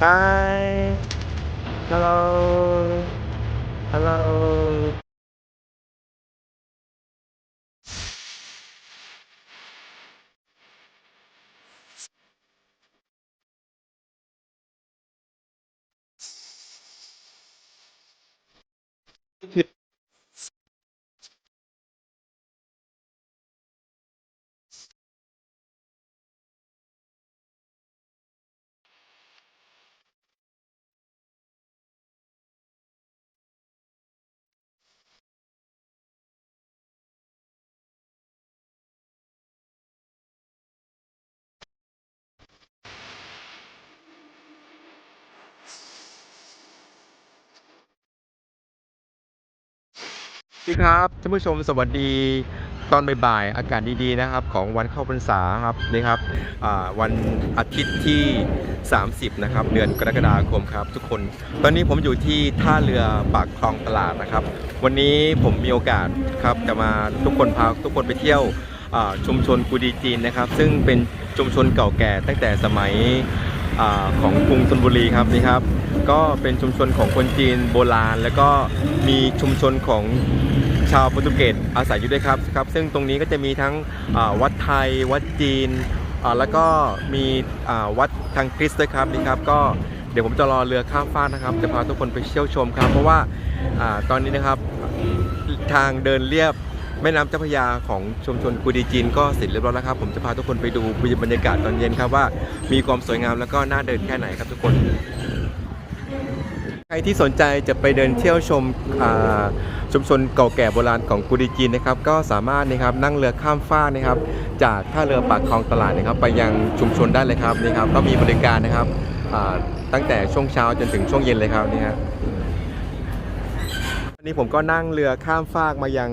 Hi Hello Hello ส ดีครับท่านผู้ชมสวัสดีตอนบ่ายๆอากาศดีๆนะครับ ของวันเข้าพรรษาครับนี่ครับวันอาทิตย์ที่ 30 นะครับ เดือนกรกฎาคมครับ ทุกคน ตอนนี้ผมอยู่ที่ท่าเรือปากคลองตลาดนะครับ วันนี้ผมมีโอกาสครับจะมาทุกคนพาทุกคนไปเที่ยวชุมชนกูดีจีนนะครับ ซึ่งเป็นชุมชนเก่าแก่ตั้งแต่สมัยอของกรุงธนบุรีครับนี่ครับ ก็เป็นชุมชนของคนจีนโบราณ แล้วก็มีชุมชนของ ชาวโปรตุเกสอาศัยอยู่ด้วยครับครับซึ่งตรงนี้ก็จะมีทั้งวัดไทย วัดจีนแล้วก็มีวัดทางคริสต์ด้วยครับนี่ครับก็เดี๋ยวผมจะรอเรือข้ามฟากนะครับ จะพาทุกคนไปเที่ยวชมครับ เพราะว่าอตอนนี้นะครับทางเดินเรียบแม่น้ำเจ้าพระยาของชุมชนกูดีจีนก็เสร็จเรียบร้อยแล้วครับ ผมจะพาทุกคนไปดูบรรยากาศตอนเย็นครับว่ามีความสวยงามแล้วก็น่าเดินแค่ไหนครับทุกคน ครที่สนใจจะไปเดินเที่ยวชมชุมชนเก่าแก่โบราณของกุดีจีนนะครับ ก็สามารถนะครับนั่งเรือข้ามฟากนะครับ จากท่าเรือปากคลองตลาดนะครับ ไปยังชุมชนได้เลยครับนี่ครับก็มีบริการนะครับตั้งแต่ช่วงเช้าจนถึงช่วงเย็นเลยครับนี่ครับวันนี้ผมก็นั่งเรือข้ามฟากมายัง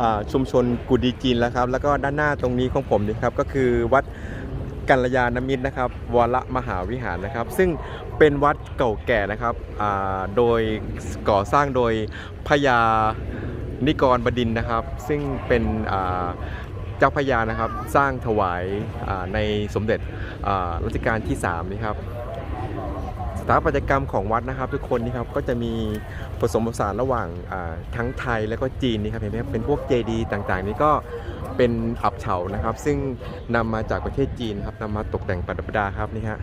อ่าชุมชนกุดีจีนแล้วครับ แล้วก็ด้านหน้าตรงนี้ของผมนี่ครับก็คือวัดกัลยาณมิตรนะครับวรมหาวิหารนะครับ ซึ่ง เป็นวัดเก่าแก่นะครับโดยก่อสร้างโดยพญานิกรบดินนะครับ ซึ่งเป็นเจ้าพญานะครับสร้างถวายาในสมเด็จรัชกาลที่3นี่ครับสถาปัตยกรรมของวัดนะครับ ทุกคนนี่ครับก็จะมีผสมผสานระหว่างาทั้งไทยและก็จีนนี่ครับเห็นไหมครับเป็นพวกเจดีย์ต่างๆ นี่ก็เป็นอับเฉานะครับ ซึ่งนำมาจากประเทศจีนครับนำมาตกแต่งประดับประดาครับนี่ฮะ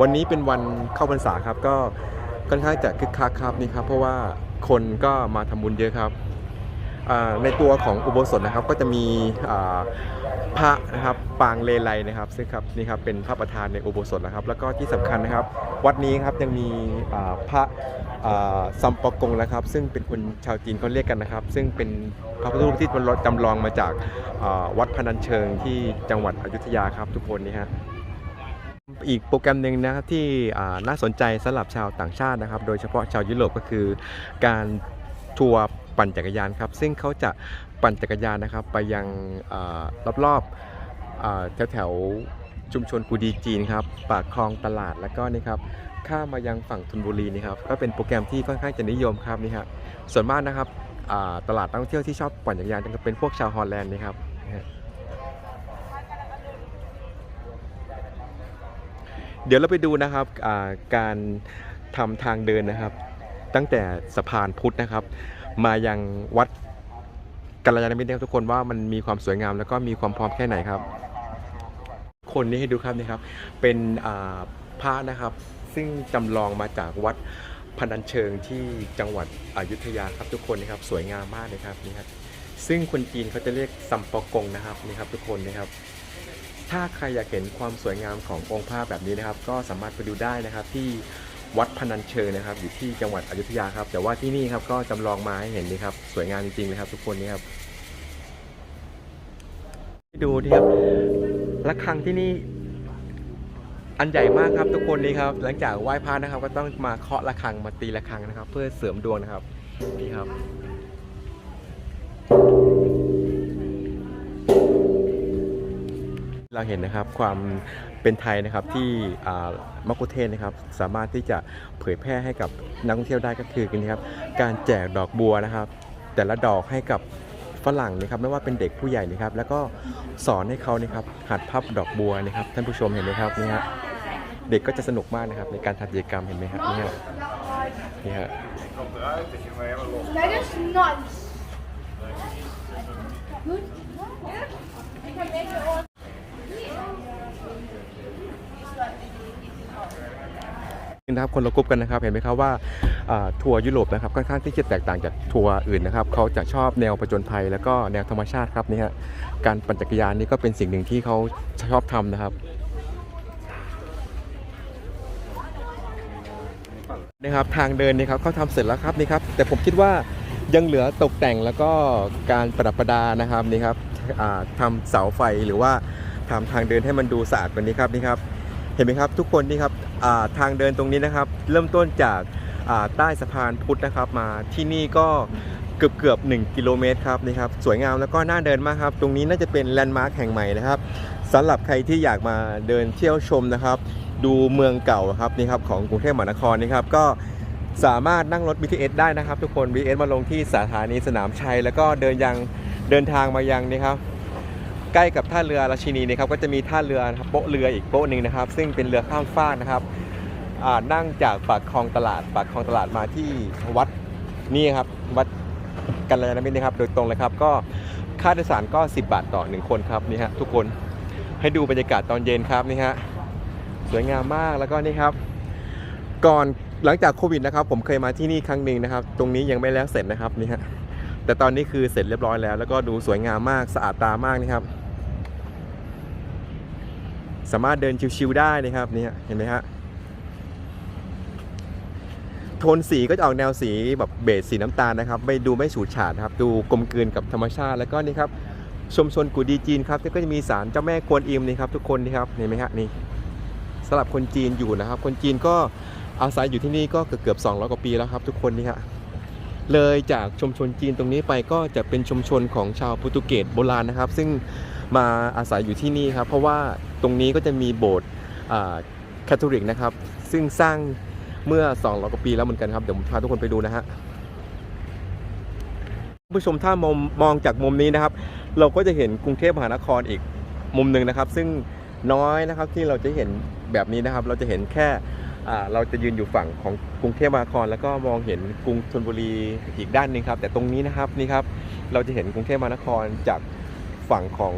วันนี้เป็นวันเข้าพรรษาครับก็ค่อนข้างจะคึกคักครับนี่ครับเพราะว่าคนก็มาทำบุญเยอะครับในตัวของอุโบสถนะครับก็จะมีพระนะครับปางเลไลนะครับซึ่งครับนี่ครับเป็นพระประธานในอุโบสถนะครับ แล้วก็ที่สำคัญนะครับ วัดนี้ครับยังมีพระซัมปอกงนะครับ ซึ่งเป็นคนชาวจีนเขาเรียกกันนะครับ ซึ่งเป็นพระพุทธรูปที่จำลองมาจากวัดพนัญเชิงที่จังหวัดอยุธยาครับทุกคนนี่ฮะ อีกโปรแกรมหนึ่งนะครับที่น่าสนใจสำหรับชาวต่างชาตินะครับ โดยเฉพาะชาวยุโรปก็คือการทัวร์ปั่นจักรยานครับ ซึ่งเขาจะปั่นจักรยานนะครับ ไปยังอรอบๆแถวแถวๆชุมชนกูดีจีนครับปากคลองตลาดแล้วก็นี่ครับข้ามมายังฝั่งธนบุรีนี่ครับก็เป็นโปรแกรมที่ค่อนข้างจะนิยมครับนี่ครับส่วนมากนะครับตลาดนักท่องเที่ยวที่ชอบปั่นจักรยานจะเป็นพวกชาวฮอลแลนด์นะครับนะฮะ เดี๋ยวเราไปดูนะครับการทำทางเดินนะครับ ตั้งแต่สะพานพุทธนะครับ มายังวัดกัลยาณมิตรนะครับทุกคนว่ามันมีความสวยงาม แล้วก็มีความพร้อมแค่ไหนครับ คนนี้ให้ดูครับนี่ครับ เป็นอ่าพระนะครับ ซึ่งจำลองมาจากวัดพนัญเชิงที่จังหวัดอยุธยาครับทุกคนนะครับสวยงามมากเลยครับนี่ครับซึ่งคนจีนเขาจะเรียกซัมปอกงนะครับนี่ครับทุกคนนะครับ ถ้าใครอยากเห็นความสวยงามขององค์พระแบบนี้นะครับ ก็สามารถไปดูได้นะครับที่วัดพนัญเชิงนะครับ อยู่ที่จังหวัดอยุธยาครับ แต่ว่าที่นี่ครับก็จำลองมาให้เห็นนี่ครับสวยงามจริงๆเลยครับทุกคนนี่ครับดูที่ครับระฆังที่นี่อันใหญ่มากครับทุกคนนี่ครับ หลังจากไหว้พระนะครับ ก็ต้องมาเคาะระฆังมาตีระฆังนะครับ เพื่อเสริมดวงนะครับนี่ครับ เราเห็นนะครับความเป็นไทยนะครับที่มักคุเทศนะครับสามารถที่จะเผยแพร่ให้กับนักท่องเที่ยวได้ก็คือกันะครับการแจกดอกบัวนะครับ แต่ละดอกให้กับฝรั่งนะครับไม่ว่าเป็นเด็กผู้ใหญ่นะครับ แล้วก็สอนให้เขานะครับหัดพับดอกบัวนะครับ ท่านผู้ชมเห็นไหมครับนี่ฮะเด็กก็จะสนุกมากนะครับในการทำกิจกรรมเห็นไหมครับนี่ฮะนี่ฮะ komt eruit dat je นะครับคนละกรุ๊ปกันนะครับเห็นไหมครับว่าทัวร์ยุโรปนะครับค่อนข้างที่จะแตกต่างจากทัวร์อื่นนะครับเขาจะชอบแนวประจนภัยแล้วก็แนวธรรมชาติครับนี่ฮะการปั่นจักรยานนี่ก็เป็นสิ่งหนึ่งที่เขาชอบทำนะครับนะครับทางเดินนี่ครับเขาทำเสร็จแล้วครับนี่ครับแต่ผมคิดว่ายังเหลือตกแต่งแล้วก็การประดับประดานะครับนี่ครับอ่าทำเสาไฟหรือว่าทำทางเดินให้มันดูสะอาดกว่านี้ครับนี่ครับ เห็นไหมครับทุกคนนี่ครับาทางเดินตรงนี้นะครับ เริ่มต้นจากาใต้สะพานพุทธนะครับมาที่นี่ก็เกือบเกือบ1กิโลเมตรครับนี่ครับสวยงามแล้วก็น่าเดินมากครับ ตรงนี้น่าจะเป็นแลนด์มาร์คแห่งใหม่นะครับสำหรับใครที่อยากมาเดินเที่ยวชมนะครับ ดูเมืองเก่าครับนี่ครับของกรุงเทพมหานครนี่ครับก็สามารถนั่งรถ BTS ได้นะครับ ทุกคน BTS มาลงที่สถานีสนามชัย แล้วก็เดินยังเดินทางมายังนี่ครับ ใกล้กับท่าเรือราชินีนะครับก็จะมีท่าเรือโป๊ะเรืออีกโป๊ะหนึ่งนะครับ ซึ่งเป็นเรือข้ามฟากนะครับนั่งจากปากคลองตลาด ปากคลองตลาดมาที่วัดนี่ครับวัดกัลยาณมิตรนะครับ โดยตรงเลยครับ ก็ค่าโดยสารก็ 10 บาทต่อ 1 คนครับนี่ฮะทุกคนให้ดูบรรยากาศตอนเย็นครับนี่ฮะสวยงามมากแล้วก็นี่ครับ ก่อนหลังจากโควิดนะครับ ผมเคยมาที่นี่ครั้งหนึ่งนะครับ ตรงนี้ยังไม่แล้วเสร็จนะครับนี่ฮะแต่ตอนนี้คือเสร็จเรียบร้อยแล้ว แล้วก็ดูสวยงามมากสะอาดตามากนะครับ สามารถเดินชิวๆได้นะครับนี่เห็นไหมฮะโทนสีก็จะออกแนวสีแบบเบจสีน้ำตาลนะครับไม่ดูไม่ฉูดฉาดนะครับ ดูกลมกลืนกับธรรมชาติแล้วก็นี่ครับชมชนกูดีจีนครับก็จะมีศาลเจ้าแม่กวนอิมนี่ครับทุกคนนี่ครับเห็นไหมฮะนี่สำหรับคนจีนอยู่นะครับ คนจีนก็อาศัยอยู่ที่นี่ก็เกือบๆ200กว่าปีแล้วครับ ทุกคนนี่ฮะเลยจากชุมชนจีนตรงนี้ไปก็จะเป็นชุมชนของชาวโปรตุเกสโบราณนะครับ ซึ่ง มาอาศัยอยู่ที่นี่ครับ เพราะว่าตรงนี้ก็จะมีโบสถ์คาทอลิกนะครับ ซึ่งสร้างเมื่อ200กว่าปีแล้วเหมือนกันครับ เดี๋ยวผมพาทุกคนไปดูนะฮะผู้ชมถ้ามองมองจากมุมนี้นะครับ เราก็จะเห็นกรุงเทพมหานครอีกมุมหนึ่งนะครับ ซึ่งน้อยนะครับที่เราจะเห็นแบบนี้นะครับ เราจะเห็นแค่เราจะยืนอยู่ฝั่งของกรุงเทพมหานคร แล้วก็มองเห็นกรุงธนบุรีอีกด้านหนึงครับ แต่ตรงนี้นะครับนี่ครับเราจะเห็นกรุงเทพมหานครจาก ฝั่งของ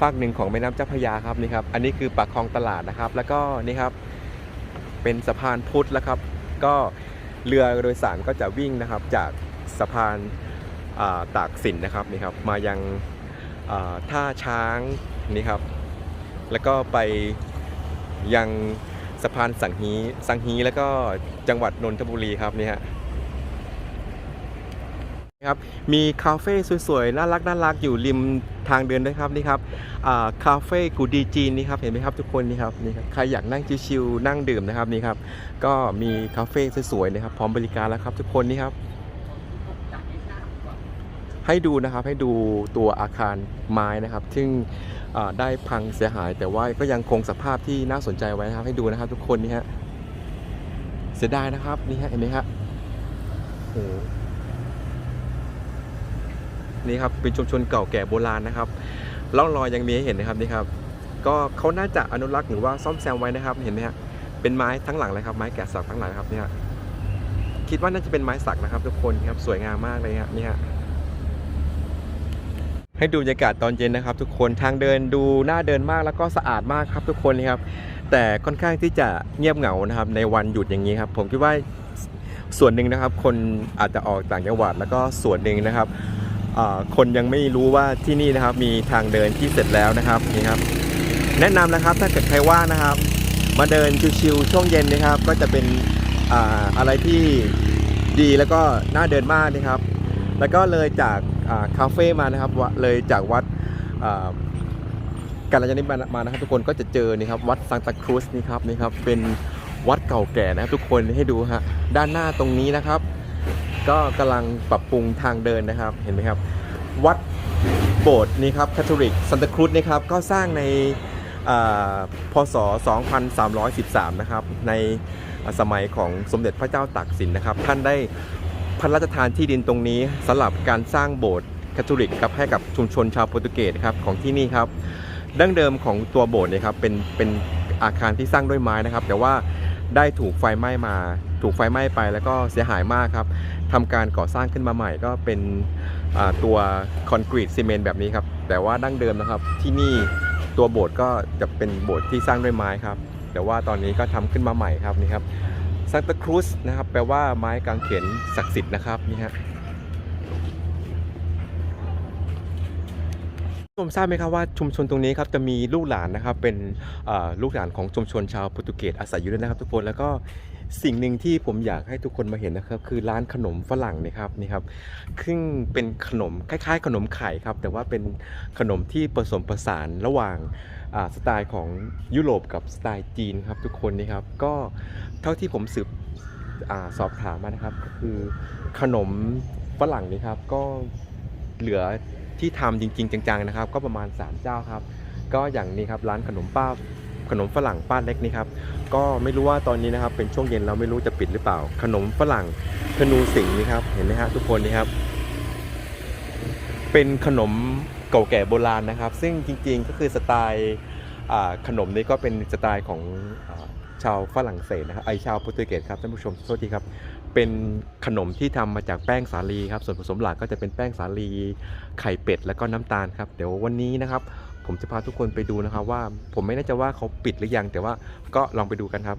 ฝากหนึ่งของแม่น้ำเจ้าพระยาครับนี่ครับ อันนี้คือปากคลองตลาดนะครับ แล้วก็นี่ครับเป็นสะพานพุทธแล้วครับ ก็เรือโดยสารก็จะวิ่งนะครับจากสะพานาตากสินนะครับนี่ครับมายังาท่าช้างนี่ครับ แล้วก็ไปยังสะพานสังฮีสังฮีแล้วก็จังหวัดนนทบุรีครับนี่ฮะ ครับมีคาเฟ่สวยๆน่ารักน่ารักอยู่ริมทางเดินด้วยครับนี่ครับคาเฟ่กูดีจีนนี่ครับเห็นไหมครับทุกคนนี่ครับนี่ครับใครอยากนั่งชิวๆนั่งดื่มนะครับนี่ครับก็มีคาเฟ่สวยๆนะครับพร้อมบริการแล้วครับทุกคนนี่ครับ ให้ดูนะครับให้ดูตัวอาคารไม้นะครับ ซึ่งได้พังเสียหาย แต่ว่าก็ยังคงสภาพที่น่าสนใจไว้นะครับ ให้ดูนะครับทุกคนนี่ฮะเสียดายนะครับนี่ฮะเห็นไหมฮะโอ้ นี่ครับเป็นชุมชนเก่าแก่โบราณนะครับร่องรอยยังมีให้เห็นนะครับนี่ครับ ก็เขาน่าจะอนุรักษ์หรือว่าซ่อมแซมไว้นะครับเห็นไหมฮะเป็นไม้ทั้งหลังเลยครับไม้แกะสลักทั้งหลังครับเนี่ยคิดว่าน่าจะเป็นไม้สักนะครับทุกคนครับสวยงามมากเลยครับนี่ฮะให้ดูบรรยากาศตอนเย็นนะครับ ทุกคนทางเดินดูน่าเดินมากแล้วก็สะอาดมากครับทุกคนนะครับ แต่ค่อนข้างที่จะเงียบเหงานะครับ ในวันหยุดอย่างนี้ครับผมคิดว่าส่วนหนึ่งนะครับ คนอาจจะออกต่างจังหวัดแล้วก็ส่วนหนึ่งนะครับ คนยังไม่รู้ว่าที่นี่นะครับมีทางเดินที่เสร็จแล้วนะครับนี่ครับ แนะนำนะครับถ้าเกิดใครว่างนะครับ มาเดินชิวๆช่วงเย็นนะครับ ก็จะเป็นออะไรที่ดีแล้วก็น่าเดินมากนะครับ แล้วก็เลยจากาคาเฟ่มานะครับวะเลยจากวัดอ่ากาลยานิมมานะครับทุกคนก็จะเจอนี่ครับวัดซังตาครูสนี่ครับนี่ครับเป็นวัดเก่าแก่นะครับทุกคนให้ดูฮะด้านหน้าตรงนี้นะครับ ก็กำลังปรับปรุงทางเดินนะครับ เห็นไหมครับ วัดโบสถ์นี่ครับคาทอลิกซันตาครูสนี่ครับ ก็สร้างในอ่าพศ 2313 นะครับ ในสมัยของสมเด็จพระเจ้าตากสินนะครับ ท่านได้พระราชทานที่ดินตรงนี้สำหรับการสร้างโบสถ์คาทอลิกครับให้กับชุมชนชาวโปรตุเกสครับของที่นี่ครับ ดั้งเดิมของตัวโบสถ์เนี่ยครับเป็นเป็นอาคารที่สร้างด้วยไม้นะครับ แต่ว่าได้ถูกไฟไหม้มา ถูกไฟไหม้ไปแล้วก็เสียหายมากครับ ทำการก่อสร้างขึ้นมาใหม่ก็เป็นตัวคอนกรีตซีเมนต์แบบนี้ครับ แต่ว่าดั้งเดิมนะครับที่นี่ตัวโบสถ์ก็จะเป็นโบสถ์ที่สร้างด้วยไม้ครับ แต่ว่าตอนนี้ก็ทำขึ้นมาใหม่ครับนี่ครับซันตาครูสนะครับแปลว่าไม้กางเขนศักดิ์สิทธิ์นะครับนี่ฮะผมทราบไหมครับว่าชุมชนตรงนี้ครับจะมีลูกหลานนะครับเป็นลูกหลานของชุมชนชาวโปรตุเกสอาศัยอยู่ด้วยนะครับทุกคนแล้วก็ สิ่งหนึ่งที่ผมอยากให้ทุกคนมาเห็นนะครับ คือร้านขนมฝรั่งนี่ครับนี่ครับซึ่งเป็นขนมคล้าย ๆ ขนมไข่ครับ แต่ว่าเป็นขนมที่ผสมผสานระหว่างาสไตล์ของยุโรปกับสไตล์จีนครับทุกคนนี่ครับ ก็เท่าที่ผมสืบอสอบถามมานะครับ ก็คือขนมฝรั่งนี่ครับ ก็เหลือที่ทำจริง ๆ จังๆนะครับ ก็ประมาณ3เจ้าครับ ก็อย่างนี้ครับร้านขนมป้า ขนมฝรั่งป้าเล็กนี่ครับก็ไม่รู้ว่าตอนนี้นะครับเป็นช่วงเย็นเราไม่รู้จะปิดหรือเปล่า ขนมฝรั่งธนูสิงห์นี่ครับเห็นไหมฮะทุกคนนี่ครับ เป็นขนมเก่าแก่โบราณนะครับ ซึ่งจริงๆก็คือสไตล์ขนมนี้ก็เป็นสไตล์ของชาวฝรั่งเศสนะครับไอชาวโปรตุเกสครับท่านผู้ชมโทษทีครับเป็นขนมที่ทำมาจากแป้งสาลีครับส่วนผสมหลักก็จะเป็นแป้งสาลีไข่เป็ดแล้วก็น้ำตาลครับเดี๋ยววันนี้นะครับ ผมจะพาทุกคนไปดูนะครับว่าผมไม่แน่ใจว่าเขาปิดหรือยัง แต่ว่าก็ลองไปดูกันครับ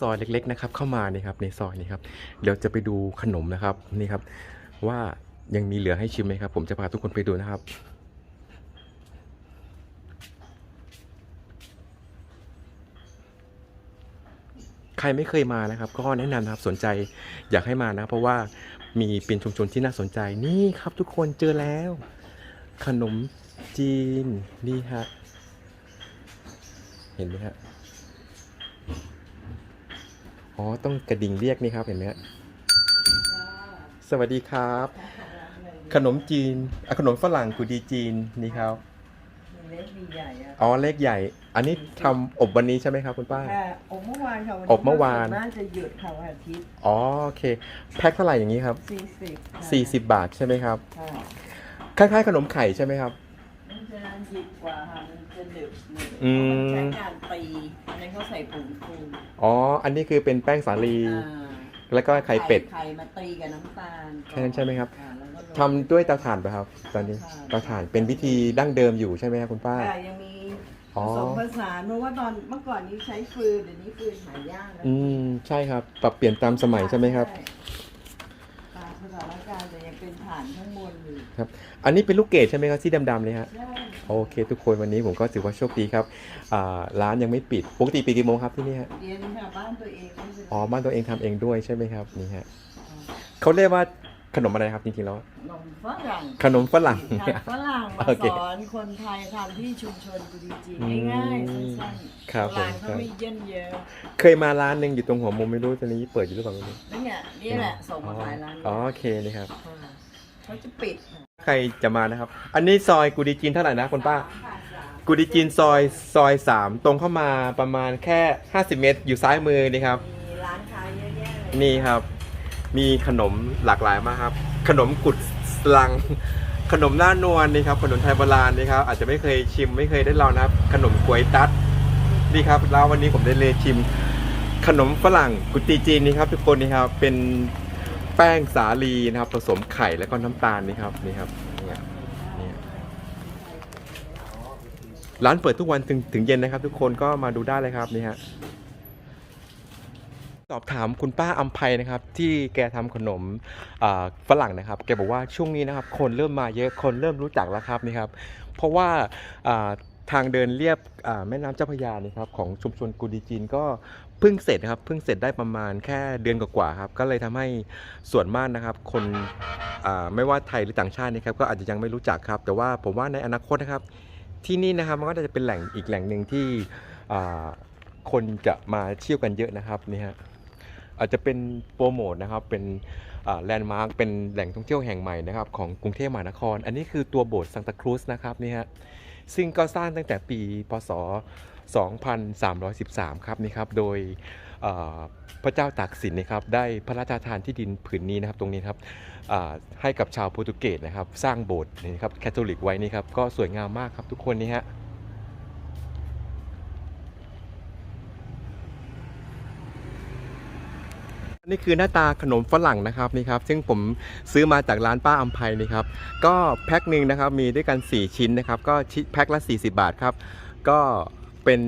ซอยเล็กๆนะครับ เข้ามานี่ครับในซอยนี้ครับเดี๋ยวจะไปดูขนมนะครับนี่ครับ ว่ายังมีเหลือให้ชิมไหมครับ ผมจะพาทุกคนไปดูนะครับใครไม่เคยมานะครับ ก็แนะนำนะครับสนใจอยากให้มานะ เพราะว่ามีเป็นชุมชนที่น่าสนใจนี่ครับทุกคนเจอแล้ว ขนม จีน นี่ฮะ เห็นไหมฮะ อ๋อ ต้องกระดิ่งเรียกนี่ครับ เห็นไหมฮะ สวัสดีครับ ขนมจีนอะขนมฝรั่งกุดีจีน นี่ครับมีเล็กมีใหญ่อะอ๋อ เลขใหญ่ อันนี้ทำอบวันนี้ใช่ไหมครับคุณป้า ค่ะอบเมื่อวานค่ะวันอบเมื่อวาน น่าจะหยุดค่ะวันอาทิตย์อ๋อ โอเค แพ็คเท่าไหร่อย่างนี้ครับสี่สิบ40 บาทใช่ไหมครับ ค่ะคล้ายๆขนมไข่ใช่ไหมครับ มันจะหยิบกว่าค่ะมันจะหนึบหนึบอืมใช้การตีอันนี้เขาใส่ผงฟูอ๋อ อันนี้คือเป็นแป้งสาลี อ่าแล้วก็ไข่เป็ด ไข่มาตีกับน้ำตาลแค่นั้นใช่ไหมครับะแล้วก็โรย ทำด้วยเตาถ่านไปครับ ตอนนี้เตาถ่านเตาถ่านเป็นวิธีดั้งเดิมอยู่ใช่ไหมครับคุณป้า ค่ะยังมีอ๋อผสมผสานเพราะว่าตอนเมื่อก่อนนี้ใช้ฟืนเดี๋ยวนี้ฟืนหายากแล้วอืม ใช่ครับ ปรับเปลี่ยนตามสมัยใช่ไหมครับใช่ตามสถานการณ์แต่ยังเป็นฐานข้างบนอยู่ครับอันนี้เป็นลูกเกดใช่ไหมครับที่ดำๆเลยฮะ ใช่ โอเค ทุกคนวันนี้ผมก็ถือว่าโชคดีครับอ่าร้านยังไม่ปิดปกติปิดกี่โมงครับที่นี่ฮะเรียนค่ะบ้านตัวเองไม่เป็นไรอ๋อบ้านตัวเองทำเองด้วยใช่ไหมครับนี่ฮะเขาเรียกว่าขนมอะไรครับจริงๆแล้วนมฝรั่งขนมฝรั่งค่ะฝรั่งมาโอเคสอนคนไทยทำที่ชุมชนกุดีจีนอืมง่ายๆสั้นๆครับผมร้านเขาไม่เยินเยอะเคยมาร้านหนึ่งอยู่ตรงหัวมุมไม่รู้ตอนนี้เปิดอยู่หรือเปล่าไม่รู้นี่เนี่ยนี่แหละส่งมาขายร้านอ๋อโอเคนี่ครับค่ะ เขาจะปิดค่ะใครจะมานะครับ อันนี้ซอยกูดีจีนเท่าไหร่นะคุณป้า กูดีจีนซอยซอยสามตรงเข้ามาประมาณแค่ 50 เมตร อยู่ซ้ายมือนี่ครับ มีร้านค้าเยอะแยะเลยนี่ครับ มีขนมหลากหลายมากครับ ขนมกุดสลัง ขนมหน้านวลนี่ครับ ขนมไทยโบราณนี่ครับ อาจจะไม่เคยชิมไม่เคยได้ลองนะครับ ขนมกล้วยตัดนี่ครับแล้ววันนี้ผมได้เลยชิม ขนมฝรั่งกุตีจีนนี่ครับ ทุกคนนี่ครับเป็น แป้งสาลีนะครับ ผสมไข่แล้วก็น้ำตาลนี่ครับนี่ครับเนี่ยเนี่ยร้านเปิดทุกวันถึงถึงเย็นนะครับ ทุกคนก็มาดูได้เลยครับนี่ฮะสอบถามคุณป้าอัมภัยนะครับ ที่แกทำขนมฝรั่งนะครับ แกบอกว่าช่วงนี้นะครับ คนเริ่มมาเยอะคนเริ่มรู้จักแล้วครับนี่ครับ เพราะว่าทางเดินเรียบแม่น้ำเจ้าพระยานี่ครับของชุมชนกูดีจีนก็ เพิ่งเสร็จนะครับเพิ่งเสร็จได้ประมาณแค่เดือนกว่าๆครับ ก็เลยทำให้ส่วนมากนะครับ คนไม่ว่าไทยหรือต่างชาตินะครับ ก็อาจจะยังไม่รู้จักครับ แต่ว่าผมว่าในอนาคตนะครับ ที่นี่นะครับมันก็จะเป็นแหล่งอีกแหล่งหนึ่งที่คนจะมาเที่ยวกันเยอะนะครับนี่ฮะอาจจะเป็นโปรโมทนะครับเป็นแลนด์มาร์คเป็นแหล่งท่องเที่ยวแห่งใหม่นะครับของกรุงเทพมหานคร อันนี้คือตัวโบสถ์ซังตาครูสนะครับนี่ฮะซึ่งก็สร้างตั้งแต่ปีพศ 2313 ครับนี่ครับ โดยพระเจ้าตากสินนะครับได้พระราชทานที่ดินผืนนี้นะครับตรงนี้ครับให้กับชาวโปรตุเกสนะครับ สร้างโบสถ์นี่ครับแคทอลิกไว้นี่ครับก็สวยงามมากครับทุกคนนี่ฮะนี่คือหน้าตาขนมฝรั่งนะครับนี่ครับซึ่งผมซื้อมาจากร้านป้าอัมภัยนี่ครับ ก็แพ็คหนึ่งนะครับมีด้วยกัน 4 ชิ้นนะครับ ก็แพ็คละ 40 บาทครับ ก็ เป็น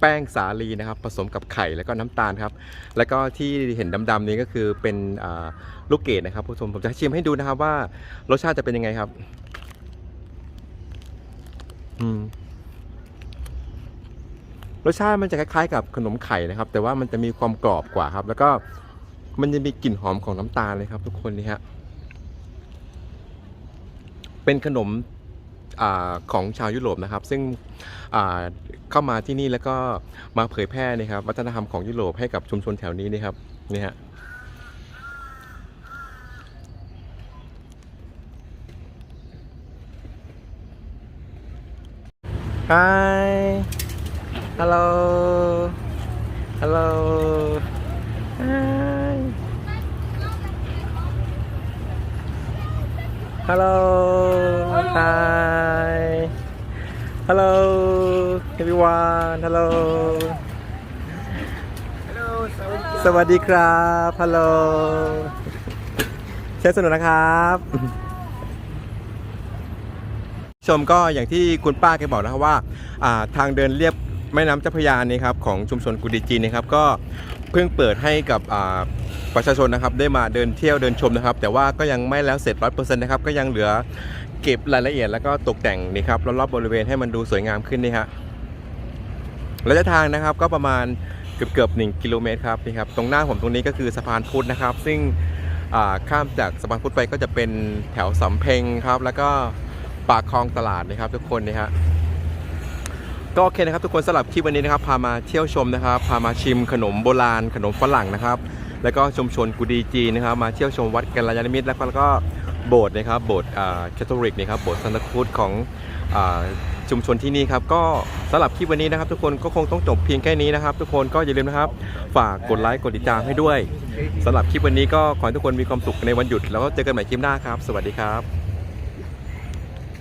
แป้งสาลีนะครับผสมกับไข่แล้วก็น้ำตาลครับแล้วก็ที่เห็นดำๆนี้ก็คือเป็นลูกเกดนะครับผู้ชมผมจะชิมให้ดูนะครับว่ารสชาติจะเป็นยังไงครับอืมรสชาติมันจะคล้ายๆ กับขนมไข่นะครับ แต่ว่ามันจะมีความกรอบกว่าครับ แล้วก็มันจะมีกลิ่นหอมของน้ำตาลเลยครับ ทุกคนนี่ฮะเป็นขนม อของชาวยุโรปนะครับ ซึ่งเข้ามาที่นี่แล้วก็มาเผยแพร่นะครับ วัฒนธรรมของยุโรปให้กับชุมชนแถวนี้นี่ครับนี่ฮะ Hi. Hello. Hello. Hi. Hello. Hi. Hello everyone. Hello. สวัสดีครับฮัลโหลเชฟสนุกนะครับ ชมก็อย่างที่คุณป้าแกบอกนะครับว่าอ่าทางเดินเรียบแม่น้ำเจ้าพระยานี่ครับของชุมชนกุดีจีนนะครับก็เพิ่งเปิดให้กับอ่าประชาชนนะครับได้มาเดินเที่ยวเดินชมนะครับ แต่ว่าก็ยังไม่แล้วเสร็จร้อยเปอร์เซ็นต์นะครับก็ยังเหลือ เก็บรายละเอียดแล้วก็ตกแต่งนี่ครับรอบๆบริเวณให้มันดูสวยงามขึ้นนี่ฮะระยะทางนะครับก็ประมาณเกือบเกือบหนึ่งกิโลเมตรครับนี่ครับตรงหน้าผมตรงนี้ก็คือสะพานพุทธนะครับ ซึ่งข้ามจากสะพานพุทธไปก็จะเป็นแถวสำเพ็งครับ แล้วก็ปากคลองตลาดนะครับ ทุกคนนะฮะก็โอเคนะครับทุกคนสำหรับคลิปวันนี้นะครับ พามาเที่ยวชมนะครับ พามาชิมขนมโบราณ ขนมฝรั่งนะครับ แล้วก็ชุมชนกุดีจีนนะครับ มาเที่ยวชมวัดกัลยาณมิตรแล้วก็ โบสถ์นะครับโบสถ์แคทอลิกนะครับโบสถ์ซันตาครูซของชุมชนที่นี่ครับก็สำหรับคลิปวันนี้นะครับ ทุกคนก็คงต้องจบเพียงแค่นี้นะครับ ทุกคนก็อย่าลืมนะครับ ฝากกดไลค์กดติดตามให้ด้วยสำหรับคลิปวันนี้ก็ขอให้ทุกคนมีความสุขในวันหยุด แล้วก็เจอกันใหม่คลิปหน้าครับ สวัสดีครับ